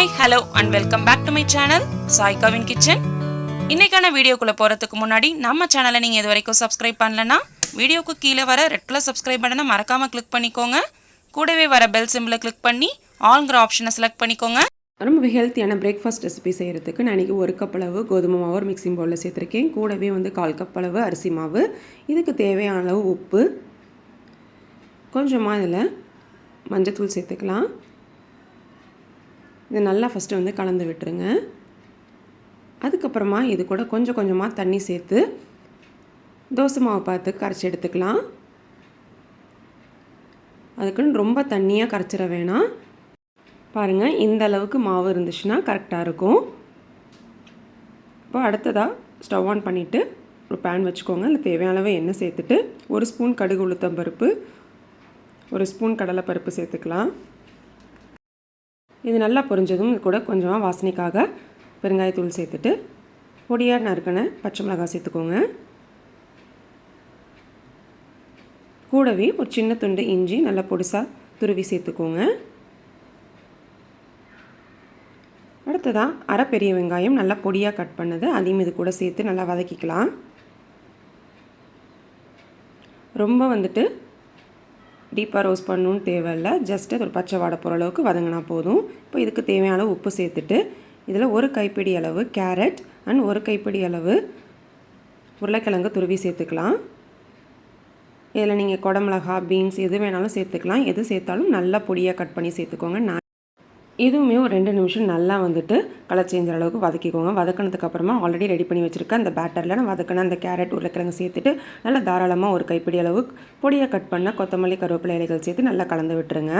Hi hello and welcome back to my channel சாய்காவின் kitchen இன்றைக்கான வீடியோக்குள்ளே போகிறதுக்கு முன்னாடி நம்ம சேனலை நீங்கள் இது வரைக்கும் சப்ஸ்கிரைப் பண்ணலன்னா வீடியோக்கு கீழே வர ரெட் கலர் சப்ஸ்கிரைப் பட்டனை மறக்காமல் கிளிக் பண்ணிக்கோங்க. கூடவே வர பெல் சிம்பிளை கிளிக் பண்ணி ஆல்ங்கிற ஆப்ஷனை செலக்ட் பண்ணிக்கோங்க. ரொம்ப ஹெல்த்தியான பிரேக்ஃபாஸ்ட் ரெசிபி செய்கிறதுக்கு நான் இன்றைக்கி ஒரு கப் அளவு கோதுமை மாவு ஒரு மிக்சிங் பவுலில் சேர்த்துருக்கேன். கூடவே வந்து கால் கப் அளவு அரிசி மாவு. இதுக்கு தேவையான அளவு உப்பு. கொஞ்சமாக இதில் மஞ்சத்தூள் சேர்த்துக்கலாம். இது நல்லா ஃபஸ்ட்டு வந்து கலந்து விட்டுருங்க. அதுக்கப்புறமா இது கூட கொஞ்சம் கொஞ்சமாக தண்ணி சேர்த்து தோசை மாவு பார்த்து கரைச்சி எடுத்துக்கலாம். அதுக்குன்னு ரொம்ப தண்ணியாக கரைச்சிட வேணாம். பாருங்கள் இந்த அளவுக்கு மாவு இருந்துச்சுன்னா கரெக்டாக இருக்கும். இப்போ அடுத்ததாக ஸ்டவ் ஆன் பண்ணிவிட்டு ஒரு பேன் வச்சுக்கோங்க. அதில் தேவையான அளவு எண்ணெய் சேர்த்துட்டு ஒரு ஸ்பூன் கடுகு உளுத்தம் பருப்பு ஒரு ஸ்பூன் கடலைப்பருப்பு சேர்த்துக்கலாம். இது நல்லா பொரிஞ்சதும் இது கூட கொஞ்சமாக வாசனைக்காக பெருங்காயத்தூள் சேர்த்துட்டு பொடியாக நறுக்கின பச்சை மிளகாய் சேர்த்துக்கோங்க. கூடவே ஒரு சின்ன துண்டு இஞ்சி நல்லா பொடிசாக துருவி சேர்த்துக்கோங்க. அடுத்ததாக அரை பெரிய வெங்காயம் நல்லா பொடியாக கட் பண்ணது அதையும் இது கூட சேர்த்து நல்லா வதக்கிக்கலாம். ரொம்ப வந்துட்டு டீப்பாக ரோஸ்ட் பண்ணணுன்னு தேவையில்லை ஜஸ்ட் அது ஒரு பச்சை வாடை போகிற அளவுக்கு வதங்கினா போதும். இப்போ இதுக்கு தேவையான உப்பு சேர்த்துட்டு இதில் ஒரு கைப்பிடி அளவு கேரட் அண்ட் ஒரு கைப்பிடி அளவு உருளைக்கிழங்கு துருவி சேர்த்துக்கலாம். இதில் நீங்கள் குடமிளகா பீன்ஸ் எது வேணாலும் சேர்த்துக்கலாம். எது சேர்த்தாலும் நல்லா பொடியாக கட் பண்ணி சேர்த்துக்கோங்க. நான் இதுவுமே ஒரு ரெண்டு நிமிஷம் நல்லா வந்துட்டு கலர் சேஞ்சுற அளவுக்கு வதக்கிக்கோங்க. வதக்கினதுக்கப்புறமா ஆல்ரெடி ரெடி பண்ணி வச்சுருக்க அந்த பேட்டரில் நான் வதக்கின அந்த கேரட் உருளைக்கிழங்கு சேர்த்துட்டு நல்லா தாராளமாக ஒரு கைப்பிடி அளவு பொடியாக கட் பண்ண கொத்தமல்லி கருவேப்பிலை இலைகள் சேர்த்து நல்லா கலந்து விட்டுருங்க.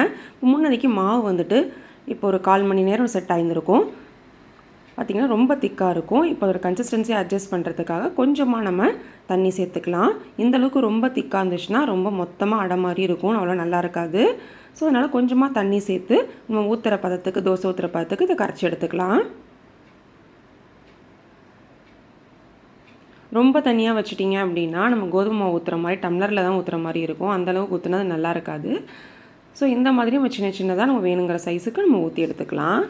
முன்னதைக்கு மாவு வந்துட்டு இப்போ ஒரு கால் மணி நேரம் செட் ஆகியிருக்கும் பார்த்திங்கன்னா ரொம்ப திக்காக இருக்கும். இப்போ ஒரு கன்சிஸ்டன்சி அட்ஜஸ்ட் பண்ணுறதுக்காக கொஞ்சமாக நம்ம தண்ணி சேர்த்துக்கலாம். இந்தளவுக்கு ரொம்ப திக்காக இருந்துச்சுன்னா ரொம்ப மொத்தமாக அடை மாதிரி இருக்கும். அவ்வளோ நல்லா இருக்காது. ஸோ அதனால் கொஞ்சமாக தண்ணி சேர்த்து நம்ம ஊற்றுற பதத்துக்கு தோசை ஊற்றுற பதத்துக்கு இதை கரைச்சி எடுத்துக்கலாம். ரொம்ப தனியாக வச்சுட்டிங்க அப்படின்னா நம்ம கோதுமை மாவு ஊற்றுற மாதிரி டம்ளரில் தான் ஊற்றுற மாதிரி இருக்கும். அந்தளவுக்கு ஊற்றுனா அது நல்லா இருக்காது. ஸோ இந்த மாதிரி நம்ம சின்ன சின்னதாக நம்ம வேணுங்கிற சைஸுக்கு நம்ம ஊற்றி எடுத்துக்கலாம்.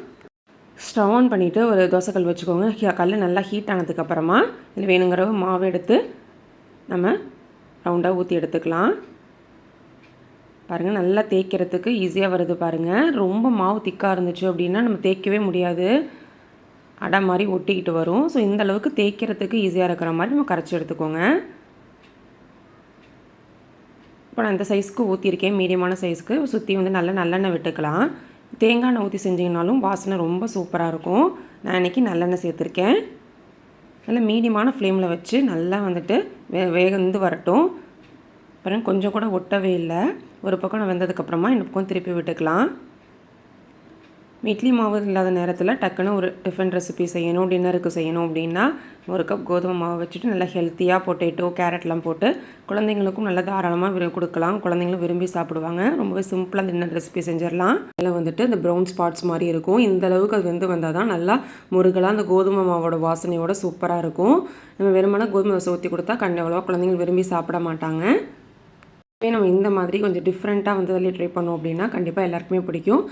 ஸ்டவ் ஆன் பண்ணிவிட்டு ஒரு தோசைக்கல் வச்சுக்கோங்க. கல் நல்லா ஹீட் ஆனதுக்கப்புறமா இதில் வேணுங்கிற மாவு எடுத்து நம்ம ரவுண்டாக ஊற்றி எடுத்துக்கலாம். பாருங்கள் நல்லா தேய்க்கிறதுக்கு ஈஸியாக வருது பாருங்கள் ரொம்ப மாவு திக்காக இருந்துச்சு அப்படின்னா நம்ம தேய்க்கவே முடியாது. அடை மாதிரி ஒட்டிக்கிட்டு வரும். ஸோ இந்த அளவுக்கு தேய்க்கிறதுக்கு ஈஸியாக இருக்கிற மாதிரி நம்ம கரைச்சி எடுத்துக்கோங்க. இப்போ நான் இந்த சைஸ்க்கு ஊற்றிருக்கேன் மீடியமான சைஸ்க்கு சுற்றி வந்து நல்லா நல்லெண்ணெய் விட்டுக்கலாம். தேங்காய் எண்ணெய் ஊற்றி செஞ்சிங்கனாலும் வாசனை ரொம்ப சூப்பராக இருக்கும். நான் இன்றைக்கி நல்லெண்ணெய் சேர்த்துருக்கேன். நல்லா மீடியமான ஃப்ளேமில் வச்சு நல்லா வந்துட்டு வே வேகந்து வரட்டும். அப்புறம் கொஞ்சம் கூட ஒட்டவே இல்லை. ஒரு பக்கம் நான் வெந்ததுக்கப்புறமா இன்னும் பக்கம் திருப்பி விட்டுக்கலாம். இட்லி மாவு இல்லாத நேரத்தில் டக்குன்னு ஒரு டிஃபன் ரெசிபி செய்யணும் டின்னருக்கு செய்யணும் அப்படின்னா ஒரு கப் கோதுமை மாவு வச்சுட்டு நல்லா ஹெல்த்தியாக பொட்டேட்டோ கேரட்லாம் போட்டு குழந்தைங்களுக்கும் நல்லா தாராளமாக விரும்பி கொடுக்கலாம். குழந்தைங்களும் விரும்பி சாப்பிடுவாங்க. ரொம்பவே சிம்பிளாக டின்னர் ரெசிபி செஞ்சிடலாம். அதில் வந்துட்டு இந்த ப்ரௌன் ஸ்பாட்ஸ் மாதிரி இருக்கும். இந்த அளவுக்கு அது வெந்து வந்தால் தான் நல்லா முருகலாக அந்த கோதுமை மாவோட வாசனையோட சூப்பராக இருக்கும். நம்ம வெறுமனா கோதுமை ஊற்றி கொடுத்தா கண்டவளவாக குழந்தைங்க விரும்பி சாப்பிட மாட்டாங்க. நம்ம இந்த மாதிரி கொஞ்சம் டிஃப்ரெண்ட்டாக வந்து அதில் ட்ரை பண்ணோம் அப்படின்னா கண்டிப்பாக எல்லாருக்குமே பிடிக்கும்.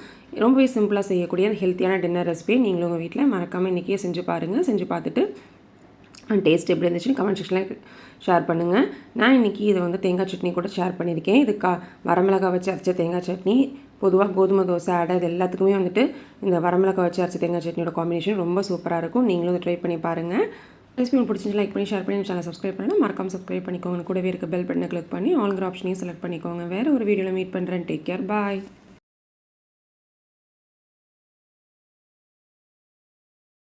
ரொம்பவே சிம்பிளாக செய்யக்கூடிய ஹெல்த்தியான டின்னர் ரெசிபி நீங்களும் உங்கள் வீட்டில் மறக்காமல் இன்றைக்கே செஞ்சு பாருங்கள் செஞ்சு பார்த்துட்டு டேஸ்ட் எப்படி இருந்துச்சுன்னு கமெண்ட் செக்ஷனில் ஷேர் பண்ணுங்கள் நான் இன்றைக்கி இதை வந்து தேங்காய் சட்னி கூட ஷேர் பண்ணியிருக்கேன். இது கா வரமிளகா வச்சு அரைச்ச தேங்காய் சட்னி பொதுவாக கோதுமை தோசை அடை இது எல்லாத்துக்குமே வந்துட்டு இந்த வரமிளகா வச்சு அரைச்ச தேங்காய் சட்னியோட காம்பினேஷன் ரொம்ப சூப்பராக இருக்கும். நீங்களும் ட்ரை பண்ணி பாருங்கள் ரெசிபி உங்களுக்கு பிடிச்சிருந்து லைக் பண்ணி ஷேர் பண்ணி சேனல் சப்ஸ்கிரைப் பண்ணால் மறக்காம சப்ஸ்கிரைப் பண்ணிக்கோங்க. கூடவே இருக்க பெல் பட்டனை கிளிக் பண்ணி ஆல்கிற ஆப்ஷனையும் செலக்ட் பண்ணிக்கோங்க. வேறு ஒரு வீடியோவில் மீட் பண்ணுறேன் டேக் கேர் பாய்